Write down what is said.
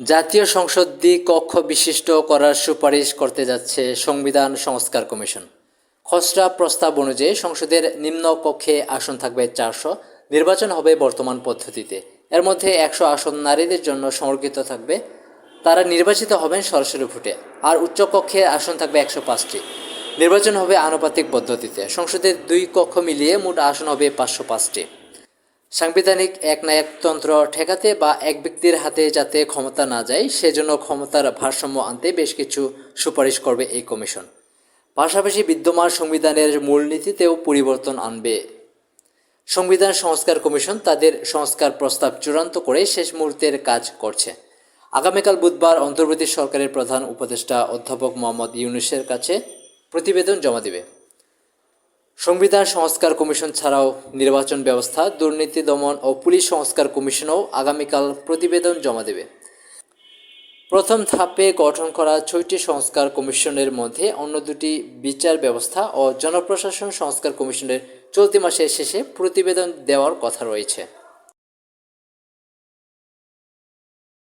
জাতীয় সংসদ দ্বিকক্ষ বিশিষ্ট করার সুপারিশ করতে যাচ্ছে সংবিধান সংস্কার কমিশন। খসড়া প্রস্তাব অনুযায়ী সংসদের নিম্ন কক্ষে আসন থাকবে চারশো, নির্বাচন হবে বর্তমান পদ্ধতিতে। এর মধ্যে একশো আসন নারীদের জন্য সংরক্ষিত থাকবে। তারা নির্বাচিত হবেন সরাসরি ভোটে, আর উচ্চকক্ষে আসন থাকবে একশো পাঁচটি। নির্বাচন হবে আনুপাতিক পদ্ধতিতে। সংসদের দুই কক্ষ মিলিয়ে মোট আসন হবে পাঁচশো পাঁচটি। সাংবিধানিক একনায়কতন্ত্র ঠেকাতে বা এক ব্যক্তির হাতে যাতে ক্ষমতা না যায়, সেজন্য ক্ষমতার ভারসাম্য আনতে বেশ কিছু সুপারিশ করবে এই কমিশন। পাশাপাশি বিদ্যমান সংবিধানের মূলনীতিতেও পরিবর্তন আনবে। সংবিধান সংস্কার কমিশন তাদের সংস্কার প্রস্তাব চূড়ান্ত করে শেষ মুহূর্তের কাজ করছে। আগামীকাল বুধবার অন্তর্বর্তী সরকারের প্রধান উপদেষ্টা অধ্যাপক মোহাম্মদ ইউনুসের কাছে প্রতিবেদন জমা দেবে। সংবিধান সংস্কার কমিশন ছাড়াও নির্বাচন ব্যবস্থা, দুর্নীতি দমন ও পুলিশ সংস্কার কমিশনও আগামীকাল প্রতিবেদন জমা দেবে। প্রথম ধাপে গঠন করা ছয়টি সংস্কার কমিশনের মধ্যে অন্য দুটি বিচার ব্যবস্থা ও জনপ্রশাসন সংস্কার কমিশনের চলতি মাসের শেষে প্রতিবেদন দেওয়ার কথা রয়েছে।